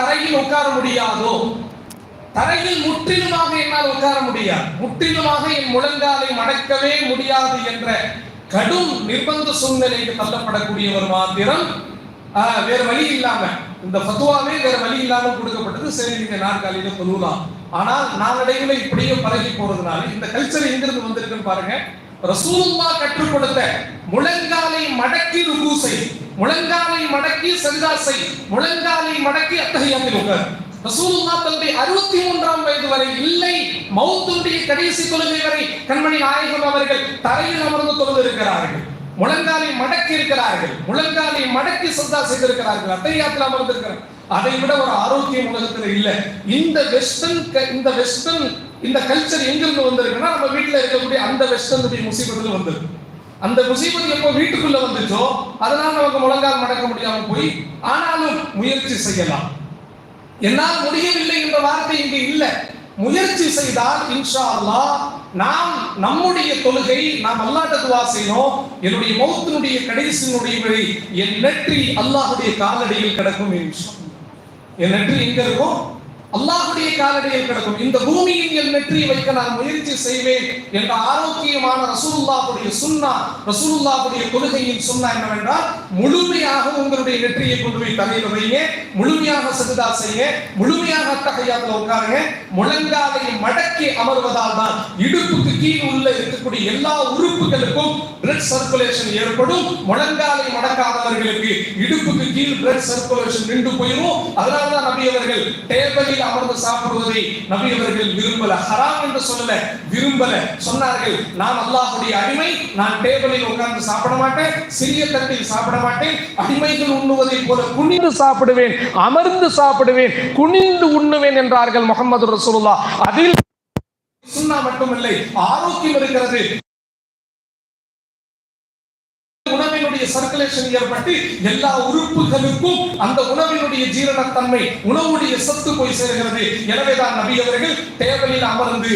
தரையில் உட்கார முடியாதோ? தரையில் முற்றிலுமாக என்னால் உட்கார முடியாது. முற்றிலுமாக என் முழங்காலை மடக்கவே முடியாது என்ற கடும் நிர்பந்த சூழ்நிலைக்கு தள்ளப்படக்கூடியவர் மாத்திரம் வேற வழி இல்லாம இந்த பத்துவாவே வேற வழி இல்லாம கொடுக்கப்பட்டது. சரி நீங்க நாற்காலியில தொழுலாம் ஆனால் நாளடைவில் இப்படியே பழகி போறதுனால இந்த கல்ச்சர் எங்கிருந்து வந்திருக்குன்னு பாருங்க. ரசூலுல்லா கற்றுக் கொடுத்த முழங்காலை மடக்கி ருகூசை செய் முழங்காலை மடக்கி சரிதாசை செய் முழங்காலை மடக்கி அத்தகையாத்தில் உட்கார். ரசூலுல்லா தன்னுடைய அறுபத்தி மூன்றாம் வயது வரை இல்லை மௌத்துடைய கடைசி தொழுகை வரை கண்மணி நாயகம் அவர்கள் தரையில் அமர்ந்து தொழுதிருக்கிறார்கள் முழங்காலை மடக்கி இருக்கிறார்கள் முழங்காலை மடக்கி சந்தா செய்திருக்கிறார்கள் அத்தையாத்தில் அமர்ந்திருக்கிறார் அதை விட ஒரு ஆரோக்கியம் உலகத்தில் இல்லை. இந்த வெஸ்டர்ன் இந்த வெஸ்டர்ன் இந்த கல்ச்சர் எங்கிருந்து வந்திருக்குன்னா நம்ம வீட்டில் இருக்கக்கூடிய அந்த வெஸ்டர்னுடைய முசீபத்துல வந்திருக்கு. அந்த முசீபத் எப்போ வீட்டுக்குள்ள வந்துச்சோ அதனால நமக்கு முழங்கால் நடக்க முடியாம போய் ஆனாலும் முயற்சி செய்யலாம். என்னால் முடியவில்லை என்ற வார்த்தை இங்கு இல்லை. முயற்சி செய்தால் இன்ஷா அல்லாஹ் நாம் நம்முடைய தொழுகை நாம் அல்லாட்ட துவா செய்யணும் என்னுடைய மௌத்தினுடைய கடைசியினுடைய வழி என் நெற்றி அல்லாஹுடைய காலடியில் கிடக்கும் என் நெற்றி எங்க இருக்கும் அல்லாஹுடைய காலடியில் கிடக்கும். இந்த பூமியில் என் வெற்றியை வைக்க நான் முயற்சி செய்வேன் என்ற ஆரோக்கியமான ரசூலுல்லாஹுடைய சுண்ணா ரசூலுல்லாஹுடைய கொள்கையின் சுண்ணா என்னவென்றால் முழுமையாக உங்களுடைய வெற்றியை கொண்டு போய் தலையில் வைங்க முழுமையாக சஜதா செய்ய முழுமையாக அத்தகையாத்துல உட்காருங்க முழங்காலை மடக்கி அமர்வதால் தான் இடுப்புக்கு கீழ் உள்ள இருக்கக்கூடிய எல்லா உறுப்புகளுக்கும் பிளட் சர்க்குலேஷன் ஏற்படும். முழங்காலை மடக்காதவர்களுக்கு இடுப்புக்கு கீழ் பிளட் சர்க்குலேஷன் நின்று போயிடும் அதனால தான் நபியவர்கள் அவர்கள் டேபிளில் அமர்ந்து சாப்பிடுவதை நபி அவர்கள் விரும்பல. ஹராம் என்று சொல்லல விரும்பல. சொன்னார்கள் நான் அல்லாஹுடைய அடிமை நான் டேபிளில் உட்கார்ந்து சாப்பிட மாட்டேன் சிறிய தட்டில் சாப்பிட மாட்டேன் அடிமைகள் உண்ணுவதை போல குனிந்து சாப்பிடுவேன் அமர்ந்து சாப்பிடுவேன் குனிந்து உண்ணுவேன் என்றார்கள் முகமது ரசூலுல்லா அதில் சுன்னா மட்டுமில்லை ஆரோக்கியம் இருக்கிறது. உணவினுடைய சர்க்குலேஷன் ஏற்பட்டு எல்லா உறுப்புகளுக்கும் அந்த உணவினுடைய ஜீரணத்தன்மை உணவுடைய சத்து போய் சேர்கிறது. எனவேதான் நபி அவர்கள் டேபிளில் அமர்ந்து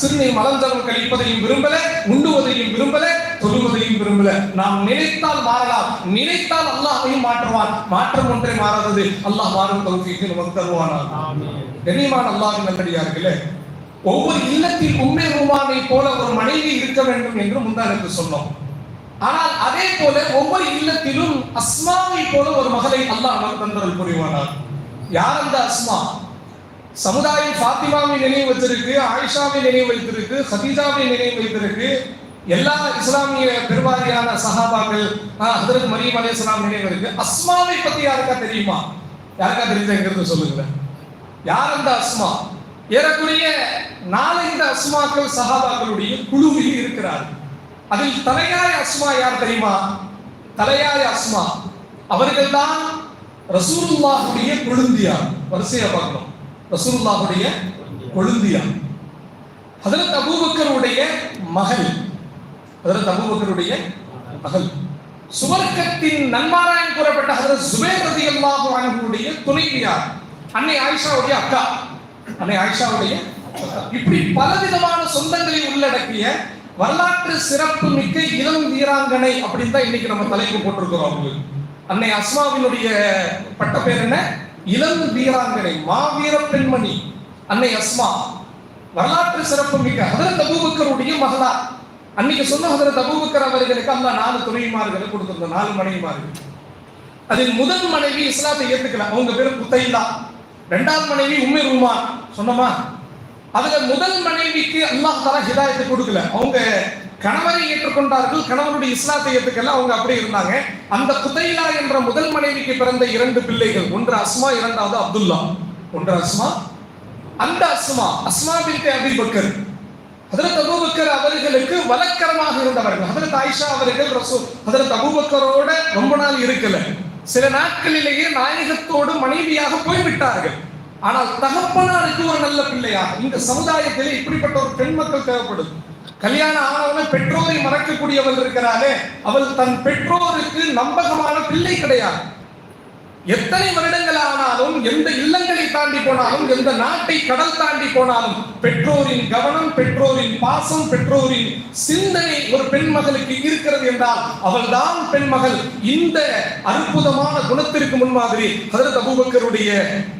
சிறுநீ மலஞ்சலம் கழிப்பதையும் விரும்பல உண்ணுவதையும் விரும்பல தொழுவதையும் விரும்பல. நாம் நினைத்தால் மாறலாம். நினைத்தால் அல்லாஹையும் மாற்றுவான். மாற்றம் ஒன்றே மாறாதது. அல்லாஹ் மாறும் தௌஃபீக்கு நமக்கு தருவானா கண்ணியமான அல்லாஹின் நல்லடியார்களே ஒவ்வொரு இல்லத்தில் உண்மை ரூமானை போல ஒரு மனைவி இருக்க வேண்டும் என்று முந்தானுக்கு சொன்னோம். ஆனால் அதே போல ஒவ்வொரு இல்லத்திலும் அஸ்மாவை போல ஒரு மகளை அல்லாஹ் நமக்கு புரிவானார். யார் அந்த அஸ்மா? சமுதாயம் ஃபாத்திமாவை நினைவு வச்சிருக்கு ஆயிஷாவை நினைவு வைத்திருக்கு ஹதீஜாவை நினைவு வைத்திருக்கு. எல்லா இஸ்லாமிய பெருவாரியான சஹாபாக்கள் அதற்கு மரியம் அலைஹிஸ்ஸலாம் நினைவு இருக்கு. அஸ்மாவை பத்தி யாருக்கா தெரியுமா? யாருக்கா தெரிஞ்சங்கிறது சொல்லுங்க யார் அந்த அஸ்மா? ஏறக்குறைய நாலஞ்சு அஸ்மாக்கள் சஹாபாக்களுடைய குழுவில் இருக்கிறார்கள். அதில் தலையாய அஸ்மா யார் தெரியுமா? தலையாய அஸ்மா. அவர்கள் தான் ரசூலுல்லாஹுடைய கொழுந்தியா. வரிசையா பார்க்கணும். ரசூலுல்லாஹுடைய கொழுந்தியார் ஹதரத் அபூபக்கருடைய மகள். ஹதரத் அபூபக்கருடைய மகள். சுவர்க்கத்தின் நன்மாராயம் கூறப்பட்ட ஹதரத் சுபேர் ரலியல்லாஹு அன்ஹுடைய துணைவியார் அன்னை ஆயிஷாவுடைய அக்கா. அன்னை ஆயிஷாவுடைய இப்படி பலவிதமான சொந்தங்களை உள்ளடக்கிய வரலாற்று சிறப்பு மிக்க இளம் வீராங்கனை அப்படின்னு தான் இன்னைக்கு நம்ம தலைப்பு போட்டிருக்கிறோம் அவங்களுக்கு. அன்னை அஸ்மாவினுடைய பட்ட பேர் என்ன? இளம் வீராங்கனை மாவீர பெண்மணி அன்னை அஸ்மா வரலாற்று சிறப்பு மிக்க ஹதரத் அபூபக்கருடைய மகளா அன்னைக்கு சொன்ன ஹதரத் அபூபக்கர் அவர்களுக்கு அந்த நாலு துணைமார்களை கொடுத்திருந்த நாலு மனைவிமார்கள். அதில் முதல் மனைவி இஸ்லாத்தை ஏற்றுக்கல அவங்க பேர் புத்தைலா இரண்டாவது மனைவி உம்மை ரூமா சொன்னமா? அதுல முதல் மனைவிக்கு அல்லாஹ் தலா ஹிதாயத்தை கொடுக்கல. அவங்க கணவரை ஏற்றுக்கொண்டார்கள் கணவனுடைய இஸ்லாத்தை ஏற்றுக்கல அவங்க அப்படி இருந்தாங்க. அந்த குதைலா என்ற முதல் மனைவிக்கு பிறந்த இரண்டு பிள்ளைகள் ஒன்று அஸ்மா இரண்டாவது அப்துல்லா. ஒன்று அஸ்மா அந்த அஸ்மா அஸ்மா பின் அபி பக்கர். அதற்கு அபூபக்கர் அவர்களுக்கு வழக்கரமாக இருந்தவர்கள். அதற்கு ஆயிஷா அவர்கள் ரசூல். ஹதரத் அபூபக்கரோட ரொம்ப நாள் இருக்கல. சில நாட்களிலேயே நாயகத்தோடு மனைவியாக போய்விட்டார்கள். ஆனால் தகப்பனாருக்கு ஒரு நல்ல பிள்ளையா இந்த சமுதாயத்தில் இப்படிப்பட்ட ஒரு பெண் மக்கள் தேவைப்படும். கல்யாணம் ஆனவன பெற்றோரை மறக்கக்கூடியவள் இருக்கிறாளே அவள் தன் பெற்றோருக்கு நம்பகமான பிள்ளை கிடையாது. எத்தனை வருடங்கள் ஆனாலும் எந்த இல்லங்களை தாண்டி போனாலும் எந்த நாட்டை கடல் தாண்டி போனாலும் பெற்றோரின் கவனம் பெற்றோரின் பாசம் பெற்றோரின் சிந்தனை ஒரு பெண் மகளுக்கு இருக்கிறது என்றால் அவள்தான் பெண் மகள். இந்த அற்புதமான குணத்திற்கு முன்மாதிரி ஹதரத் அபூபக்கருடைய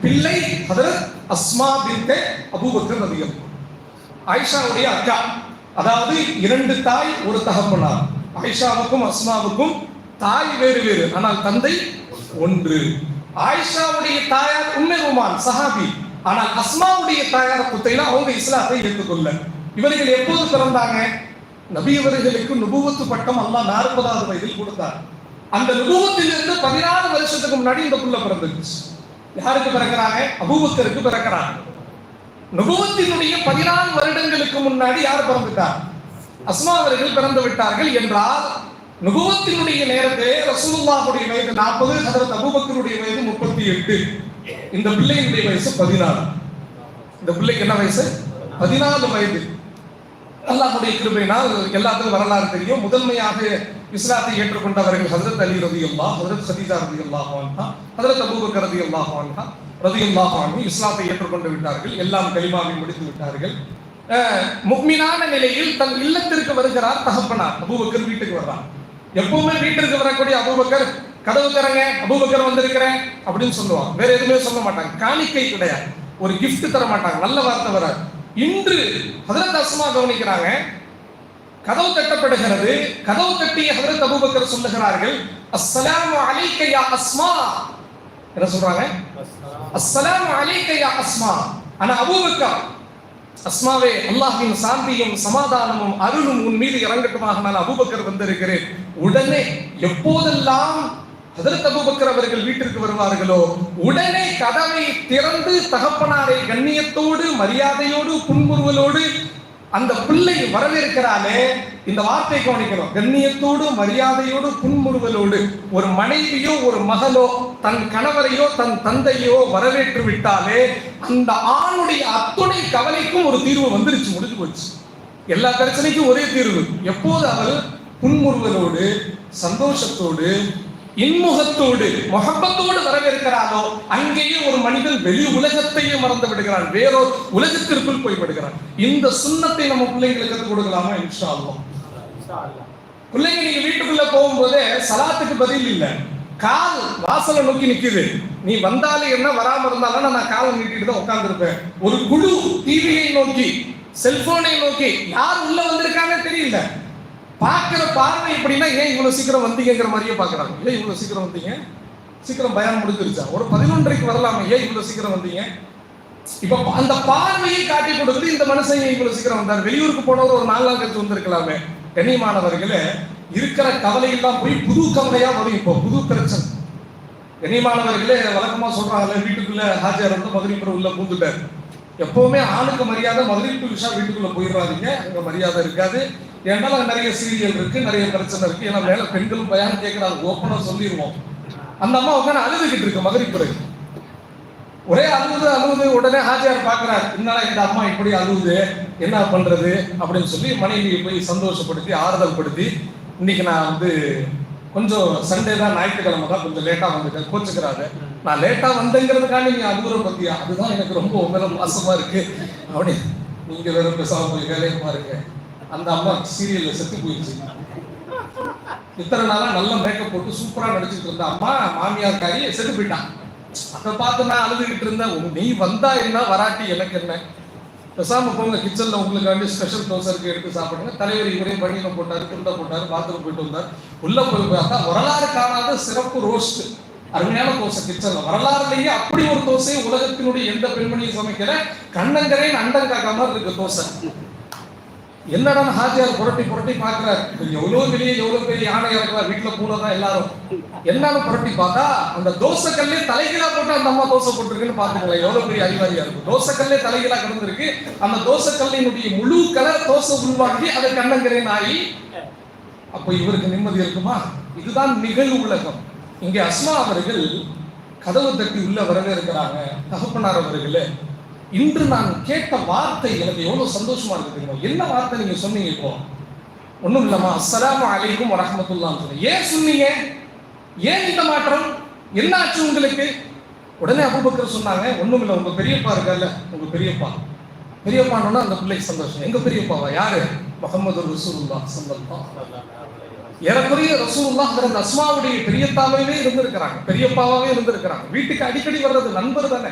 பிள்ளை ஹதரத் அஸ்மா பின்தே அபூபக்கர் அதிகம் ஆயிஷாவுடைய அக்கா. அதாவது இரண்டு தாய் ஒரு தகப்பனார். ஆயிஷாவுக்கும் அஸ்மாவுக்கும் தாய் வேறு வேறு. ஆனால் தந்தை ஒன்று ஆயிஷாவுடைய தாயார் உண்மை உமான் சஹாபி. ஆனால் அஸ்மாவுடைய தாயார் குத்தையில அவங்க இஸ்லாத்தை ஏற்றுக்கொள்ள. இவர்கள் எப்போது பிறந்தாங்க? நபியவர்களுக்கு நுபுவத்து பட்டம் அல்லாஹ் நாற்பதாவது வயதில் கொடுத்தார். அந்த நுபுவத்திலிருந்து பதினாறு வருஷத்துக்கு முன்னாடி இந்த புள்ள பிறந்துச்சு யாருக்கு பிறக்கிறாங்க? அபூபக்கருக்கு பிறக்கிறாங்க. நுபுவத்தினுடைய பதினாறு வருடங்களுக்கு முன்னாடி யார் பிறந்துட்டார்? அஸ்மா அவர்கள் பிறந்து விட்டார்கள் என்றால் நுபுவத்தினுடைய நேரத்தை ரசூலுல்லாஹுடைய வயது நாற்பது ஹதரத் அபூபக்கருடைய வயது முப்பத்தி எட்டு. இந்த பிள்ளையினுடைய வயசு பதினாறு. இந்த பிள்ளைக்கு என்ன வயசு? பதினாலு வயது. அல்லாஹுடைய கிருபையினால் எல்லாத்துக்கும் வரலாறு தெரியும். முதன்மையாக இஸ்லாத்தை ஏற்றுக்கொண்டவர்கள் ஹசரத் அலி ரதி அல்லா ஹசரத் சதீஜா ரதி அல்லாஹ் அன்ஹா ஹஜரத் அபூபக்கர் ரதி அல்லாஹ் ரதி அல்லாஹ் இஸ்லாத்தை ஏற்றுக்கொண்டு விட்டார்கள். எல்லாம் கலிமாவை முடித்து விட்டார்கள். முக்மினான நிலையில் தன் இல்லத்திற்கு வருகிறார் தகப்பனார். அபூபக்கர் வீட்டுக்கு வர்றார் எப்பவுமே வீட்டிற்கு வரக்கூடிய அபூபக்கர் கதவு தரங்க அபூபக்கர் வந்திருக்கிறேன் அப்படின்னு சொல்லுவாங்க. வேற எதுவுமே சொல்ல மாட்டாங்க. காணிக்கை கிடையாது. ஒரு gift தர மாட்டாங்க. நல்ல வார்த்தை வராது. இன்று ஹதரத் அஸ்மா கவனிக்கிறாங்க. கதவு தட்டப்படுகிறது கதவு தட்டிய ஹதரத் அபூபக்கர் சொல்லுகிறார்கள் அஸ்ஸலாமு அலைக்க யா அஸ்மா. என்ன சொல்றாங்க? அஸ்ஸலாமு அலைக்க யா அஸ்மா. ஆனா அபூபக்கர் அஸ்மாவே அல்லாஹின் சாந்தியும் சமாதானமும் அருளும் உன் மீது இறங்கட்டுமாக நான் அபுபக்கர் வந்திருக்கிறேன். உடனே எப்போதெல்லாம் ஹதரத் அபுபக்கர் அவர்கள் வீட்டிற்கு வருவார்களோ உடனே கதவை திறந்து தகப்பனாரை கண்ணியத்தோடு மரியாதையோடு புன்முறுவலோடு அந்த பிள்ளை வரவேற்கிறானே இந்த வார்த்தை கவனிக்கணும். கண்ணியத்தோடு மரியாதையோடு புன்முறுவலோடு ஒரு மனைவியோ ஒரு மகளோ தன் கணவரையோ தன் தந்தையோ வரவேற்று விட்டாலே அந்த ஆணுடைய அத்துணை கவலைக்கும் ஒரு தீர்வு வந்துருச்சு முடிஞ்சு போச்சு. எல்லா பிரச்சனைக்கும் ஒரே தீர்வு. எப்போது அவள் புன்முறுவலோடு சந்தோஷத்தோடு இன்முகத்தோடு முகப்பத்தோடு வரவேற்கிறானோ அங்கேயே ஒரு மனிதன் வெளி உலகத்தையே மறந்து விடுகிறான். வேறோ உலகத்திற்குள் போய்விடுகிறான் இந்த சுண்ணத்தை நம்ம பிள்ளைங்களுக்கு கற்றுக் கொடுக்கலாமா? இன்ஷா அல்லாஹ் பிள்ளைங்க நீங்க வீட்டுக்குள்ள போகும்போதே சலாத்துக்கு பதில் இல்ல. கால் வாசலை நோக்கி நிக்குது. நீ வந்தாலே என்ன வராம இருந்தாலும் நான் காலை நீட்டிட்டு தான் உட்கார்ந்துருப்பேன். ஒரு குழு டிவியை நோக்கி செல்போனை நோக்கி யார் உள்ள வந்திருக்காங்க தெரியல. பார்க்கிற பார்வை எப்படின்னா ஏன் இவ்வளவு சீக்கிரம் வந்தீங்கங்கிற மாதிரியே பார்க்கறாங்க. ஏன் இவ்வளவு சீக்கிரம் வந்தீங்க? சீக்கிரம் பயம் முடிஞ்சிருச்சா? ஒரு பதினொன்றைக்கு வரலாமே ஏன் இவ்வளவு சீக்கிரம் வந்தீங்க? இப்ப அந்த பார்வையை காட்டி கொடுக்குது இந்த மனுஷன் இவ்வளோ இவ்வளவு சீக்கிரம் வந்தார்? வெளியூருக்கு போனவர் ஒரு நாலு நாள் கழிச்சு வந்திருக்கலாமே. கண்ணியமானவர்களே இருக்கிற கவலை எல்லாம் போய் புது கவலையா வரும் இப்போ புது பிரச்சனை. கண்ணியமானவர்களே வழக்கமா சொல்றாங்கல்ல வீட்டுக்குள்ள ஹாஜர் வந்து மதுரைப்புற உள்ள பூந்துட்டார். எப்பவுமே ஆணுக்கு மரியாதை மதுரைப்பு விஷா வீட்டுக்குள்ள போயிடுறாதீங்க. அங்க மரியாதை இருக்காது. ஏன்னா நிறைய சீரியல் இருக்கு நிறைய பிரச்சனை இருக்கு. ஏன்னா மேல பெண்களும் பயான் கேட்கிறாங்க ஓப்பனா சொல்லிடுவோம் அந்த அம்மா உட்காந்து அழுதுகிட்டு இருக்கு மதுரைப்புறை ஒரே அழுது அழுது உடனே ஹாஜியார் பாக்குறாரு என்னடா இந்த அம்மா இப்படி அழுகுது என்ன பண்றது? அப்படின்னு சொல்லி மனைவியை போய் சந்தோஷப்படுத்தி ஆறுதல் படுத்தி இன்னைக்கு நான் வந்து கொஞ்சம் சண்டே தான் ஞாயிற்றுக்கிழமை தான் கொஞ்சம் லேட்டா வந்துட்டேன் கோச்சுக்கிறாரு. நான் லேட்டா வந்தேங்கிறதுக்காண்டி நீங்க அழுகுற பத்தியா? அதுதான் எனக்கு ரொம்ப உங்களை மாசமா இருக்கு. அப்படி நீங்க வேற பேசாம போய் வேலையை இருக்கேன் அந்த அம்மா சீரியல்ல செத்து போயிடுச்சு. இத்தனை நாளா நல்ல மேக்கப் போட்டு சூப்பரா நடிச்சிட்டு இருந்த அம்மா மாமியார் காரி செத்து போயிட்டான். அதை பார்த்து நான் அழுதுகிட்டு இருந்தேன். நீ வந்தா என்ன வராட்டி எனக்கு என்ன? பெசாம போங்க கிச்சன்ல உங்களுக்காண்டி ஸ்பெஷல் தோசை இருக்கு எடுத்து சாப்பிடுங்க. தலைவர் இவரே பணியில போட்டாரு குண்டை போட்டாரு பாத்ரூம் போயிட்டு வந்தார். உள்ள போய் பார்த்தா வரலாறு காணாத சிறப்பு ரோஸ்ட் அருமையான தோசை கிச்சன்ல வரலாறுலேயே அப்படி ஒரு தோசை உலகத்தினுடைய எந்த பெண்மணியும் சமைக்கிற கண்ணங்கரே அண்டம் காக்காம இருக்கு தோசை என்னடா ஹாஜியார் புரட்டி புரட்டி பாக்குறாரு எவ்வளவு பெரிய எவ்வளவு பெரிய யானை இறக்குறா வீட்டுல பூனை தான் எல்லாரும். என்னன்னு புரட்டி பார்த்தா அந்த தோசை கல்லே தலைகீழா போட்டு அந்த அம்மா தோசை போட்டிருக்குன்னு பாத்துக்கலாம் எவ்வளவு பெரிய அறிவாரியா இருக்கும். தோசை கல்லே தலைகீழா கிடந்திருக்கு. அந்த தோசை கல்லினுடைய முழு கலர் தோசை உருவாக்கி அதை கண்ணங்கரை நாயி அப்ப இவருக்கு நிம்மதி இருக்குமா? இதுதான் நிகழ்வு உலகம். இங்கே அஸ்மா அவர்கள் கதவு தட்டி உள்ள இருக்கிறாங்க தகப்பனார் அவர்களே இன்று நான் கேட்ட வார்த்தை எனக்கு எவ்வளவு சந்தோஷமா இருக்கு தெரியுமா? என்ன வார்த்தை நீங்க சொன்னீங்க இப்போ? ஒண்ணும் இல்லம்மா. அஸ்லாம் அலைக்கும் வரஹ்மத்துல்லாஹ் ஏன் சொன்னீங்க? ஏன் இந்த மாற்றம்? என்னாச்சு உங்களுக்கு? உடனே அபுபக்கர் சொன்னாங்க ஒண்ணும் இல்லை உங்க பெரியப்பா இருக்கார்ல உங்க பெரியப்பா. பெரியப்பான்னா அந்த பிள்ளைக்கு சந்தோஷம். எங்க பெரியப்பாவா? யாரு? முகமது ரசூல்லா ஸல்லல்லாஹு ஏறக்குறைய ரசூலுல்லா அந்த அஸ்மாவுடைய பெரியத்தாவே இருந்திருக்கிறாங்க. பெரியப்பாவே இருந்திருக்கிறாங்க. வீட்டுக்கு அடிக்கடி வர்றது நண்பர் தானே.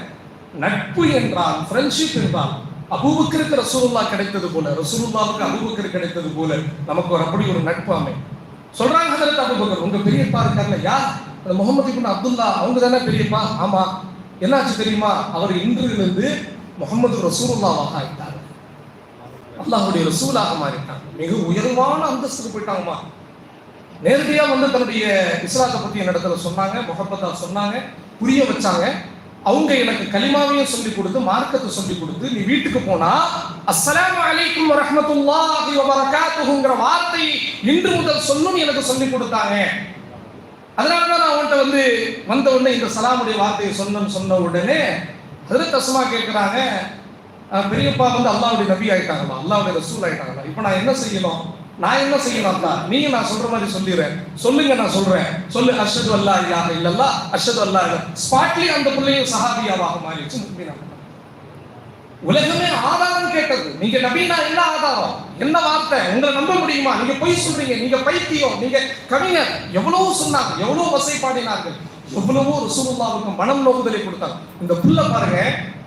நட்பு என்றால் ஃப்ரெண்ட்ஷிப் என்றால் அபூபக்கருக்கு ரசூலுல்லா கிடைத்தது போல ரசூலுல்லாவுக்கு அபூபக்கர் கிடைத்தது போல நமக்கு ஒரு அப்படி ஒரு நட்பு அமை சொல்றாங்க ஹதரத் அபூபக்கர் உங்க பெரியப்பா இருக்கார்ல யார்? அந்த முகமது இப்னு அப்துல்லா அவங்க தானே பெரியப்பா? ஆமா. என்னாச்சு தெரியுமா? அவர் இன்றிலிருந்து முகமது ரசூலுல்லாவாக ஆயிட்டார். அல்லாஹுடைய ரசூலாக மாறிட்டாங்க மிக உயர்வான அந்தஸ்துக்கு போயிட்டாங்கம்மா. நேரடியா வந்து தன்னுடைய இஸ்லாத்தை பத்தி என்னிடத்துல சொன்னாங்க முகப்பத்தா சொன்னாங்க புரிய வச்சாங்க. அவங்க எனக்கு கலிமாவையும் சொல்லி கொடுத்து மார்க்கத்தை சொல்லி கொடுத்து நீ வீட்டுக்கு போனா அஸ்லாம் அலைக்கும் ரஹமத்துல்லாஹி வபரகாத்துங்கிற வார்த்தை இன்று முதல் சொல்லும் எனக்கு சொல்லி கொடுத்தாங்க. அதனால தான் நான் அவன்கிட்ட வந்து வந்த உடனே இந்த சலாமுடைய வார்த்தையை சொன்னேன்னு சொன்ன உடனே ஹதரத் அஸ்மா கேட்குறாங்க பெரியப்பா வந்து அல்லாவுடைய நபி ஆயிட்டாங்களா? அல்லாவுடைய ரசூல் ஆயிட்டாங்களா? இப்போ நான் என்ன செய்யணும்? நான் என்ன செய்யணும் தான் நீங்க நான் சொல்ற மாதிரி சொல்லிடுறேன். சொல்லுங்க நான் சொல்றேன். சொல்லு அஷது அல்லா இல்லாஹ இல்லல்லா அஷது அல்லா இல்ல ஸ்பாட்லி அந்த பிள்ளையும் சஹாபியாவாக மாறிடுச்சு முக்மீனா உலகமே ஆதாரம் கேட்டது. நீங்க நபீனா என்ன ஆதாரம்? என்ன வார்த்தை? உங்களை நம்ப முடியுமா? நீங்க பொய் சொல்றீங்க. நீங்க பைத்தியம். நீங்க கவிஞர். எவ்வளவு சொன்னாங்க எவ்வளவு வசைப்பாடினார்கள். எவ்வளவோ ரசூலுல்லாவுக்கு மனம் நோக்குதலை கொடுத்தாங்க. இந்த புள்ள பாருங்க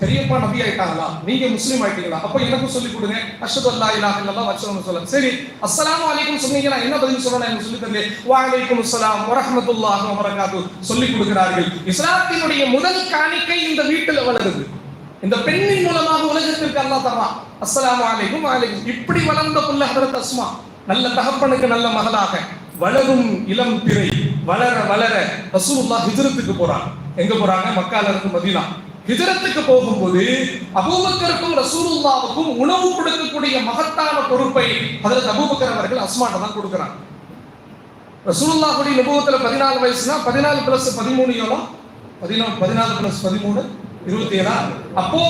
பெரியப்பா நபி ஆயிட்டாங்களா? நீங்க முஸ்லீம் ஆயிட்டீங்களா? அப்ப எனக்கும் சொல்லி கொடுங்க. அஷ்ஹது அல்லா இலாஹ இல்லா வச்சவங்க சொல்ல சரி அஸ்ஸலாமு அலைக்கும் சொன்னீங்கன்னா என்ன பதில் சொல்லணும் எனக்கு சொல்லி தரல வா அலைக்கும் அஸ்ஸலாம் வரஹ்மத்துல்லாஹி வபரகாத்து சொல்லி கொடுக்கிறார்கள். இஸ்லாத்தினுடைய முதல் காணிக்கை இந்த வீட்டில் வளருது. இந்த பெண்ணின் மூலமாக உலகத்திற்கு அல்லாஹ் தர்றான் அஸ்ஸலாமு அலைக்கும் அலைக்கும். இப்படி வளர்ந்த புள்ள ஹதரத் அஸ்மா. நல்ல தகப்பனுக்கு நல்ல மகளாக. வளரும் இளம் பிறை. வளர வளர ரசூலுல்லா ஹிஜரத்துக்கு போறாங்க. எங்க போறாங்க? மக்கால இருந்து மதினா. ஹிஜரத்துக்கு போகும்போது அபூபக்கருக்கும் ரசூலுல்லாவுக்கும் உணவு கொடுக்கக்கூடிய மகத்தான பொறுப்பை அதற்கு அபூபக்கர் அவர்கள் அஸ்மாட்ட தான் கொடுக்குறாங்க. ரசூலுல்லாஹுடைய நுபவத்துல பதினாலு வயசுனா பதினாலு பிளஸ் பதிமூணு எவ்வளோ? பதினாலு பதினாலு பிளஸ் பதிமூணு இருபத்தி ஏழா? அப்போ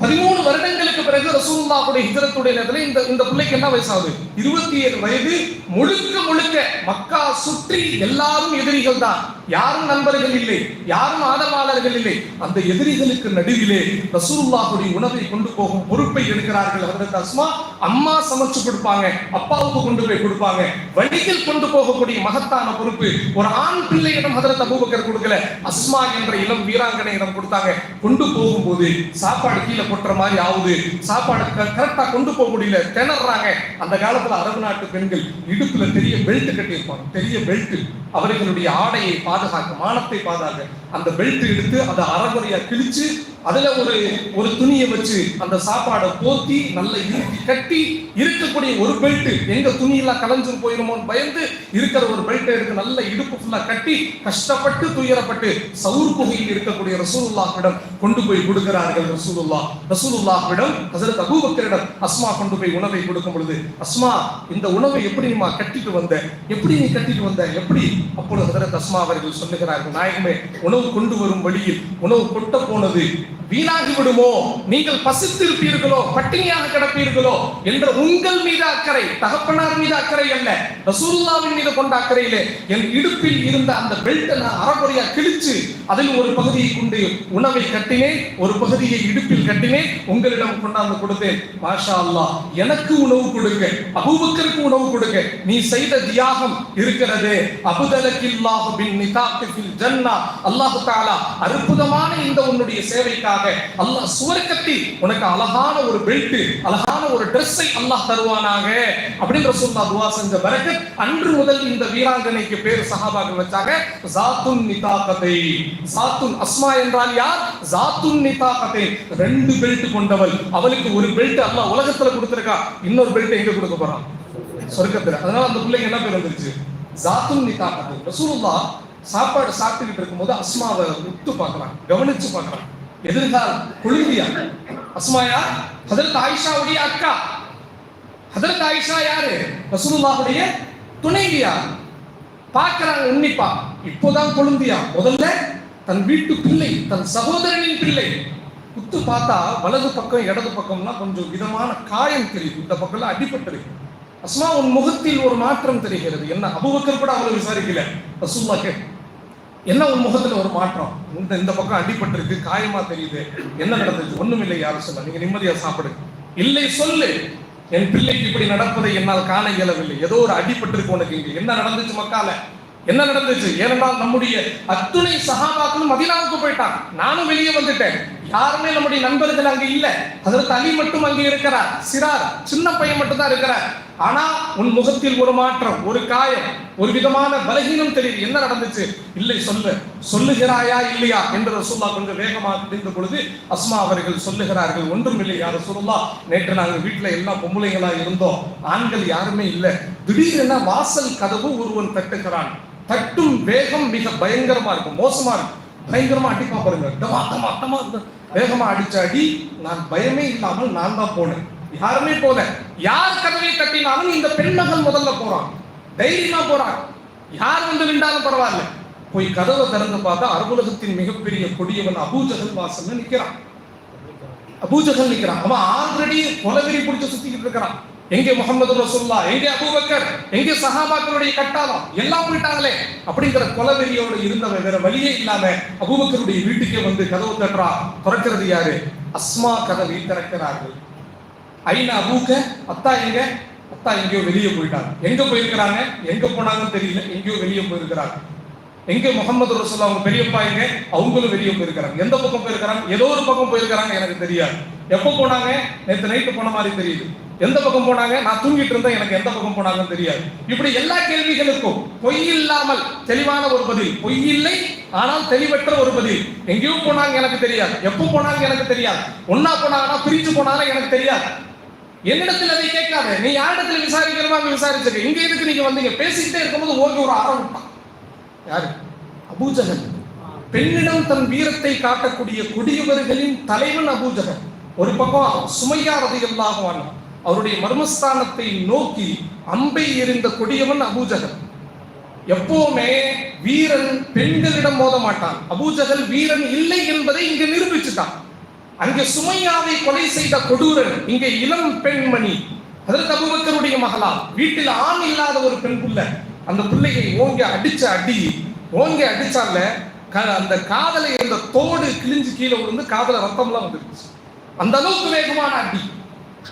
பதிமூணு வருடங்களுக்கு பிறகு ரசூல்லாவுடைய ஹிஜரத்துடைய நேரத்தில் இந்த இந்த பிள்ளைக்கு என்ன வயசாகுது? இருபத்தி ஏழு வயது முழுக்க முழுக்க மக்கா சுற்றி எல்லாரும் எதிரிகள் தான். யாரும் நண்பர்கள் இல்லை யாரும் ஆதரவாளர்கள் இல்லை. அந்த எதிரிகளுக்கு நடுவிலே ரசூல்லாவுடைய உணவை கொண்டு போகும் பொறுப்பை எடுக்கிறார்கள் ஹதரத் அஸ்மா. அம்மா சமைச்சு கொடுப்பாங்க அப்பாவுக்கு கொண்டு போய் கொடுப்பாங்க. வழியில் கொண்டு போகக்கூடிய மகத்தான பொறுப்பு ஒரு ஆண் பிள்ளையிடம் ஹதரத் அபூபக்கர் கொடுக்கல. அஸ்மா என்ற இளம் வீராங்கனையிடம் கொடுத்தாங்க. கொண்டு போகும்போது சாப்பாடு கீழே கொட்டுற மாதிரி ஆகுது. சாப்பாடு கரெக்டா கொண்டு போக முடியல. திணறாங்க. அந்த காலத்துல அரபு நாட்டு பெண்கள் இடுப்புல பெரிய பெல்ட் கட்டியிருப்பாங்க. பெரிய பெல்ட் அவர்களுடைய ஆடையை பாதுகாக்க மானத்தை பாதுகாக்க. அந்த பெல்ட் எடுத்து அதை அறகுறையா கிழிச்சு அதுல ஒரு ஒரு துணியை வச்சு அந்த சாப்பாடை போத்தி நல்ல இறுக்கி கட்டி இருக்கக்கூடிய ஒரு பெல்ட் எங்க துணி எல்லாம் கலைஞ்சு போயிருமோன்னு பயந்து இருக்கிற ஒரு பெல்ட்டை எடுத்து நல்ல இடுப்பு ஃபுல்லா கட்டி கஷ்டப்பட்டு துயரப்பட்டு சவுர் குகையில் இருக்கக்கூடிய ரசூலுல்லாஹ்விடம் கொண்டு போய் கொடுக்கிறார்கள் ரசூலுல்லா ரசூலுல்லாஹ்விடம் ஹசரத் அபூபக்கரிடம் அஸ்மா கொண்டு போய் உணவை கொடுக்கும் பொழுது அஸ்மா இந்த உணவை எப்படி நீமா கட்டிட்டு வந்த? எப்படி நீ கட்டிட்டு வந்த? எப்படி? அப்பொழுது ஹசரத் அஸ்மா அவர்கள் சொல்லுகிறார்கள் நாயகமே உணவு உணவு கொண்டு வரும் வழியில் உணவு கொட்ட போனது வீணாகி விடுமோ? நீங்கள் பசித்திருப்பீர்களோ? பட்டினியாக கிடப்பீர்களோ? என்ற உங்கள் மீது அக்கறை தகப்பனார் மீது அக்கறை அல்ல. ரசூல்லாவின் மீது கொண்ட அக்கறையிலே என் இடுப்பில் இருந்த அந்த பெல்ட்டை நான் அறகுறையா கிழிச்சு அதில் ஒரு பகுதியை கொண்டு உணவை கட்டினேன் ஒரு பகுதியை இடுப்பில் கட்டினேன் உங்களிடம் கொண்டாந்து கொடுத்தேன். மாஷா அல்லா எனக்கு உணவு கொடுங்க அபூபக்கருக்கு உணவு கொடுங்க. நீ செய்த தியாகம் இருக்கிறது. அபுதலக்கில்லாஹு பின் நிதாக்கு ஜன்னா. அல்லாஹ் தஆலா அற்புதமான இந்த உன்னுடைய சேவைக்காக அல்லாஹ் சுவர்க்கத்தில் உனக்கு அழகான ஒரு பெல்ட் அழகான ஒரு ட்ரெஸ்ஸை அல்லாஹ் தருவானாக அப்படின்ற ரசூலுல்லாஹ் துவா செஞ்ச பிறகு அன்று முதல் இந்த வீராங்கனைக்கு பேர் சஹாபாக்கள் வச்சாங்க ஜாத்துன் கதை ஜாத்துன் அஸ்மா என்றால் யார்? ஜாத்துன் கதை ரெண்டு பெல்ட் கொண்டவள். அவளுக்கு ஒரு பெல்ட் அல்லாஹ் உலகத்துல கொடுத்திருக்கா. இன்னொரு பெல்ட் எங்க கொடுக்க போறான்? சொர்க்கத்துல. அதனால அந்த பிள்ளைங்க என்ன பேர் வந்துருச்சு ஜாத்துன் நிதாகத்தை ரசூலுல்லாஹ் சாப்பாடு சாப்பிட்டுக்கிட்டு இருக்கும்போது அஸ்மாவை உத்து பார்க்கறான் கவனிச்சு பார்க்கறான் எதிர்கால குழுவியா அஸ்மாயா? ஹதரத் ஆயிஷாவுடைய அக்கா. ஹதரத் ஆயிஷா யாரு? ரசூலுல்லாஹுடைய துணைவியா பார்க்கறாங்க உன்னிப்பா. இப்போதான் கொழுந்தியா முதல்ல தன் வீட்டு பிள்ளை தன் சகோதரனின் பிள்ளை. உத்து பார்த்தா வலது பக்கம் இடது பக்கம்னா கொஞ்சம் விதமான காயம் தெரியுது இந்த பக்கம்லாம் அடிபட்டிருக்கு அஸ்மா உன் முகத்தில் ஒரு மாற்றம் தெரிகிறது. என்ன அபுபக்கர் கூட அவளை விசாரிக்கல. ரசூல்லா கே என்ன உன் முகத்துல ஒரு மாற்றம்? இந்த இந்த பக்கம் அடிபட்டிருக்கு காயமா தெரியுது. என்ன நடந்துச்சு? ஒண்ணும் இல்லை யாரும் சொல்ல. நீங்க நிம்மதியா சாப்பிடுங்க இல்லை சொல்லு. என் பிள்ளைக்கு இப்படி நடப்பதை என்னால் காண இயலவில்லை. ஏதோ ஒரு அடிபட்டிருக்கு உனக்கு இங்க. என்ன நடந்துச்சு மக்கால? என்ன நடந்துச்சு? ஏனென்றால் நம்முடைய அத்துணை சகாபாக்களும் மதினாவுக்கு போயிட்டான் நானும் வெளியே வந்துட்டேன். யாருமே நம்முடைய நண்பர்கள் அங்க இல்ல. அதற்கு அலி மட்டும் அங்கே இருக்கிறார். சிறார் சின்ன பையன் மட்டும் தான் இருக்கிறார். ஆனா உன் முகத்தில் ஒரு மாற்றம் ஒரு காயம் ஒரு விதமான பலகீனம் தெரியுது. என்ன நடந்துச்சு? இல்லை சொல்லு. சொல்லுகிறாயா இல்லையா? என்று ரசூல்லா கொஞ்சம் வேகமாக தெரிந்த பொழுது அஸ்மா அவர்கள் சொல்லுகிறார்கள் ஒன்றும் இல்லை யார் சொல்லா நேற்று நாங்கள் வீட்டுல எல்லாம் பொம்பளைங்களா இருந்தோம். ஆண்கள் யாருமே இல்லை. திடீரென வாசல் கதவு ஒருவன் தட்டுகிறான். தட்டும் வேகம் மிக பயங்கரமா இருக்கும் மோசமா இருக்கும். பயங்கரமா அடிப்பா பாருங்க டமா அத்தமா வேகமா அடிச்ச அடி. நான் பயமே இல்லாமல் நான் தான் போனேன். யாருமே போல யார் கதவை தட்டினாலும் இந்த பெண்மகள் முதல்ல போறான். தைரியமா போறான். யார் வந்து நின்றாலும் பரவாயில்ல. போய் கதவை திறந்து பார்த்தா அருகுலகத்தின் மிகப்பெரிய கொடியவன் அபூஜகல் வாசல்ல நிக்கிறான். அபூஜகல் நிக்கிறான். அவன் ஆல்ரெடி கொலவெறி பிடிச்ச சுத்திக்கிட்டு இருக்கிறான். எங்கே முகமது ரசூல்லா எங்கே அபூபக்கர் எங்கே சஹாபாக்களுடைய கட்டாளம்? எல்லாம் போயிட்டாங்களே. அப்படிங்கிற கொலவெறியோடு இருந்தவன் வேற வழியே இல்லாம அபூபக்கருடைய வீட்டுக்கே வந்து கதவு தட்டுறா. திறக்கிறது யாரு? அஸ்மா கதவை திறக்கிறார்கள். ஐநா அபூக்க? அத்தா எங்க? அத்தா எங்கேயோ வெளியே போயிட்டாங்க. எங்க போயிருக்கிறாங்க? எங்க போனாங்கன்னு தெரியல. எங்கேயோ வெளியே போயிருக்கிறாங்க. எங்க முகமது ரசூல்லா அவங்க பெரியப்பா எங்க? அவங்களும் வெளியே போயிருக்கிறாங்க. எந்த பக்கம் போயிருக்கிறாங்க? ஏதோ ஒரு பக்கம் போயிருக்கிறாங்க எனக்கு தெரியாது. எப்போ போனாங்க? நேற்று நைட்டு போன மாதிரி தெரியுது. எந்த பக்கம் போனாங்க? நான் தூங்கிட்டு இருந்தேன் எனக்கு எந்த பக்கம் போனாங்கன்னு தெரியாது. இப்படி எல்லா கேள்விகளுக்கும் பொய் இல்லாமல் தெளிவான ஒரு பதில். பொய் இல்லை ஆனால் தெளிவற்ற ஒரு பதில். எங்கேயும் போனாங்க எனக்கு தெரியாது. எப்போ போனாங்க எனக்கு தெரியாது. ஒன்னா போனாங்கன்னா பிரிச்சு போனாலும் எனக்கு தெரியாது. என்னிடத்தில் அதை கேட்காத. நீ யாரிடத்துல விசாரிக்கிறமா விசாரிச்சிருக்க இங்க இதுக்கு நீங்க வந்தீங்க? பேசிக்கிட்டே இருக்கும்போது ஓகே ஒரு அறம் யாரு? அபூஜகன். பெண்ணிடம் தன் வீரத்தை காட்டக்கூடிய கொடியவர்களின் தலைவன் அபூஜகன். ஒரு பக்கம் சுமையா ரதிகளாக அவருடைய மர்மஸ்தானத்தை நோக்கி அம்பை எறிந்த கொடியவன் அபூஜகன். எப்போவுமே வீரன் பெண்களிடம் மோத மாட்டான். அபூஜகல் வீரன் இல்லை என்பதை இங்கு நிரூபிச்சுட்டான். அங்கே சுமையாவை கொலை செய்த கொடூரன் இங்கே இளம் பெண்மணி அதற்கு அபூபக்கருடைய மகளா வீட்டில் ஆண் இல்லாத ஒரு பெண் புள்ள. அந்த பிள்ளையை ஓங்கி அடிச்ச அடி ஓங்கி அடிச்சால க- அந்த காதலை அந்த தோடு கிழிஞ்சு கீழே விழுந்து காதல ரத்தம்லாம் வந்துருச்சு. அந்த அளவுக்கு வேகமான அடி.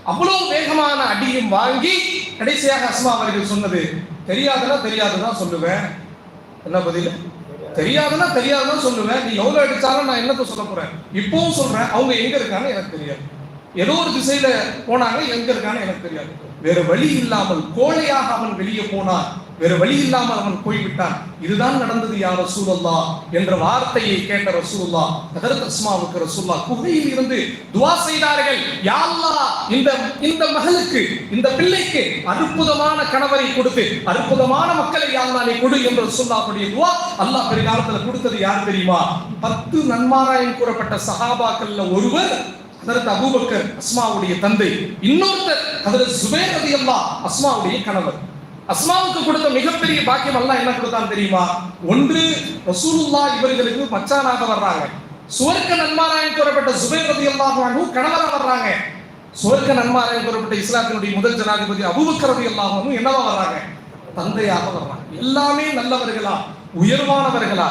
அவ்வளோ வேகமான அடியும் வாங்கி கடைசியாக அஸ்மா அவர்கள் சொன்னது தெரியாதுன்னா தெரியாதுதான் சொல்லுவேன். என்ன பதில்? தெரியாதுன்னா தெரியாதுதான் சொல்லுவேன். நீ எவ்வளோ அடித்தாலும் நான் என்னத்தை சொல்ல போறேன்? இப்பவும் சொல்றேன். அவங்க எங்க இருக்கான்னு எனக்கு தெரியாது. ஏதோ ஒரு திசையில போனாங்க எங்க இருக்கான்னு எனக்கு தெரியாது. வேற வழி இல்லாமல் கோழையாக அவன் வெளியே போனான். வேறு வழி இல்லாமல் அவன் போய்விட்டான். இதுதான் நடந்தது யார் ரசூலல்லா என்ற வார்த்தையை கேட்ட ரசூல்லா அதற்கு அஸ்மாவுக்கு ரசூல்லா குகையில் இருந்து துவா செய்தார்கள். யா இந்த இந்த மகளுக்கு இந்த பிள்ளைக்கு அற்புதமான கணவரை கொடுத்து அற்புதமான மக்களை யாழ்லா நீ கொடு என்று ரசூல்லாவுடைய துவா அல்லாஹ் பெருங்காலத்துல கொடுத்தது யார் தெரியுமா? பத்து நன்மாராயம் கூறப்பட்ட சஹாபாக்கள்ல ஒருவர் அதற்கு அபூபக்கர் அஸ்மாவுடைய தந்தை. இன்னொருத்தர் அதற்கு சுபேர் ரலியல்லாஹ் அஸ்மாவுடைய கணவர். அஸ்மாவுக்கு கொடுத்த மிகப்பெரிய பாக்கியம் எல்லாம் என்ன கொடுத்தான் தெரியுமா? ஒன்று ரசூலுல்லா இவர்களுக்கு மச்சானாக வர்றாங்க. சுவர்க்க நன்மாராயம் கூறப்பட்ட சுபைர் ரலியல்லாஹு அன்ஹு கணவராக வர்றாங்க. சுவர்க்க நன்மாராயம் கூறப்பட்ட இஸ்லாத்தினுடைய முதல் ஜனாதிபதி அபுபக்கர் ரலியல்லாஹு அன்ஹு என்னவா வர்றாங்க? தந்தையாக வர்றாங்க. எல்லாமே நல்லவர்களா? உயர்வானவர்களா?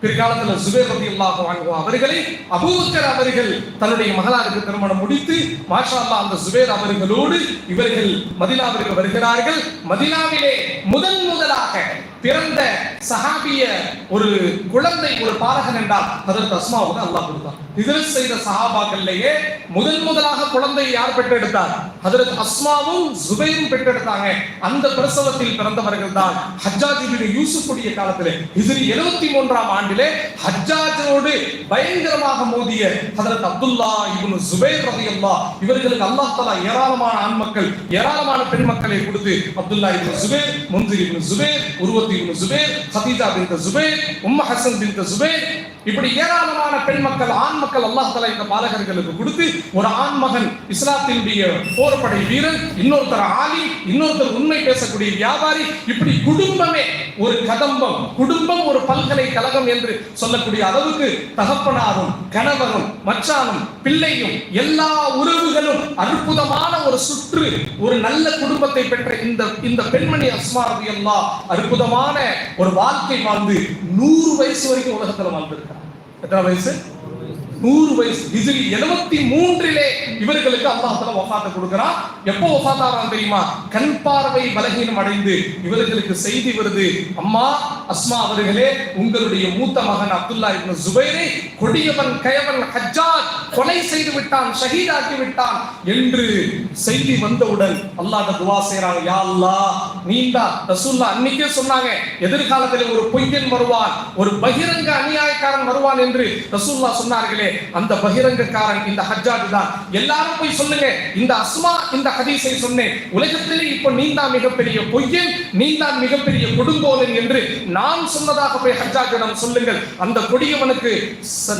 பிற்காலத்தில் சுபேர் பாக்கம் வாங்குவோம் அவர்களை அபூபக்கர் அவர்கள் தன்னுடைய மகளாருக்கு திருமணம் முடித்து மாஷா அந்த சுபேர் அவர்களோடு இவர்கள் மதினாவிற்கு வருகிறார்கள். மதினாவிலே முதன் முதலாக பிறந்த சஹாபிய ஒரு குழந்தை ஒரு பாலகன் என்றால் அதற்கு அஸ்மாவுக்கு அல்லாஹ் கொடுத்தான். இதில் செய்த சஹாபாக்கள்லேயே முதன் முதலாக குழந்தையை யார் பெற்றெடுத்தார்? அதற்கு அஸ்மாவும் ஜுபைரும் பெற்றெடுத்தாங்க. அந்த பிரசவத்தில் பிறந்தவர்கள் தான் ஹஜ்ஜாஜ் யூசுஃபுடைய காலத்திலே. இதில் எழுபத்தி மூன்றாம் ஆண்டிலே ஹஜ்ஜாஜோடு பயங்கரமாக மோதிய அதற்கு அப்துல்லா இவனு ஜுபைர் ரலியல்லாஹ் இவர்களுக்கு அல்லாஹ் தலா ஏராளமான ஆண் மக்கள் ஏராளமான பெண் மக்களை கொடுத்து அப்துல்லா இப்னு ஜுபைர் முந்திரி Ibn Zubair Urwah Ibn Zubair Khadija bin Zubair Umm Hasan bin Zubair இப்படி ஏராளமான பெண் மக்கள் ஆண் மக்கள் அல்லாஹ் தலா இந்த பாலகர்களுக்கு கொடுத்து ஒரு ஆண் மகன் இஸ்லாத்தினுடைய போர்படை வீரன் இன்னொருத்தர் ஆலி இன்னொருத்தர் உண்மை பேசக்கூடிய வியாபாரி இப்படி குடும்பமே ஒரு கதம்பம் குடும்பம் ஒரு பல்கலைக்கழகம் என்று சொல்லக்கூடிய அளவுக்கு தகப்பனாரும் கணவரும் மச்சானும் பிள்ளையும் எல்லா உறவுகளும் அற்புதமான ஒரு சுற்று ஒரு நல்ல குடும்பத்தை பெற்ற இந்த இந்த பெண்மணி அஸ்மாரதி அல்லா அற்புதமான அற்புதமான ஒரு வாழ்க்கை வாழ்ந்து நூறு வயசு வரைக்கும் உலகத்துல வாழ்ந்திருக்காங்க எத்தனை வயசு? நூறு வயசு விசில் எழுபத்தி மூன்றிலே இவர்களுக்கு அல்லாஹால வஃபாத்தை கொடுக்கிறான். எப்போ வஃபாத்தாராம் தெரியுமா? கண் பார்வை பலகீனம் அடைந்து இவர்களுக்கு செய்தி வருது. அம்மா அஸ்மா அவர்களே உங்களுடைய மூத்த மகன் அப்துல்லா இப்னு ஜுபைரை கொடியவன் கயவன் ஹஜ்ஜாத் கொலை செய்து விட்டான் ஷஹீதாக்கி விட்டான் என்று செய்தி வந்தவுடன் அல்லாஹ் துவா செய்யறாங்க யா அல்லாஹ் நீண்டா ரசூல்லா அன்னைக்கே சொன்னாங்க எதிர்காலத்தில் ஒரு பொய்யன் வருவான் ஒரு பகிரங்க அநியாயக்காரன் வருவான் என்று ரசூல்லா சொன்னார்களே அந்த பகிரங்கக்காரன் இந்த ஹஜ்ஜாஜ் தான் எல்லாரும் போய் சொல்லுங்க. இந்த அஸ்மா இந்த ஹதீஸை சொன்னேன். உலகத்திலே இப்போ நீந்தான் மிகப்பெரிய பொய்யன் நீந்தான் மிகப்பெரிய கொடுங்கோலன் என்று நான் சொன்னதாக போய் ஹஜ்ஜாஜிடம் சொல்லுங்கள். அந்த கொடியவனுக்கு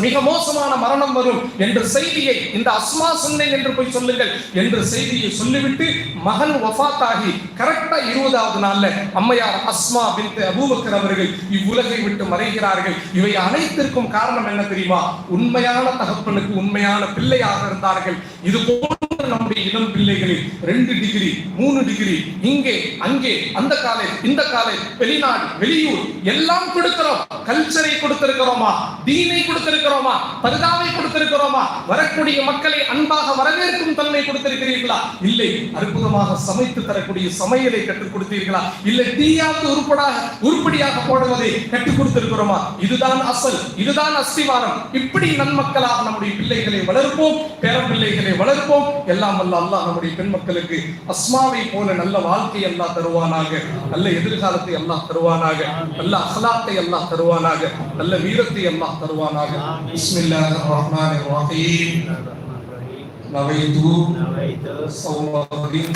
மிக மோசமான மரணம் வரும் என்ற செய்தியை இந்த அஸ்மா சொன்னேன் என்று போய் சொல்லுங்கள் என்ற செய்தியை சொல்லிவிட்டு மகன் வஃபாத்தாகி கரெக்டா இருபதாவது நாள்ல அம்மையார் அஸ்மா பின் அபூபக்கர் அவர்கள் இவ்வுலகை விட்டு மறைகிறார்கள். இவை அனைத்திற்கும் காரணம் என்ன தெரியுமா? உண்மையான உண்மையான தகப்பனுக்கு உண்மையான பிள்ளையாக இருந்தார்கள். இது போன்ற நம்முடைய இளம் பிள்ளைகளில் ரெண்டு டிகிரி மூணு டிகிரி இங்கே அங்கே அந்த காலேஜ் இந்த காலேஜ் வெளிநாடு வெளியூர் எல்லாம் கொடுக்கிறோம். கல்ச்சரை கொடுத்திருக்கிறோமா? தீனை கொடுத்திருக்கிறோமா? பரிதாவை கொடுத்திருக்கிறோமா? வரக்கூடிய மக்களை அன்பாக வரவேற்கும் தன்மை கொடுத்திருக்கிறீர்களா? இல்லை அற்புதமாக சமைத்து தரக்கூடிய சமையலை கற்றுக் கொடுத்தீர்களா? இல்லை தீயாவது உருப்படாக உருப்படியாக போடுவதை கற்றுக் கொடுத்திருக்கிறோமா? இதுதான் அசல் இதுதான் அஸ்திவாரம். இப்படி மக்களாக நம்முடைய பிள்ளைகளை வளர்ப்போம் பேரப்பிள்ளைகளை வளர்ப்போம். எல்லாம் அல்ல அல்லாஹ் நம்முடைய பெண் மக்களுக்கு அஸ்மாவை போல நல்ல வாழ்க்கை எல்லாம் தருவானாக. நல்ல எதிர்காலத்தை எல்லாம் தருவானாக. நல்ல அகலாத்தை எல்லாம் தருவானாக. நல்ல வீரத்தை எல்லாம் தருவானாக. பிஸ்மில்லாஹிர் ரஹ்மானிர் ரஹீம். நவைது. நவைது. சௌமரின்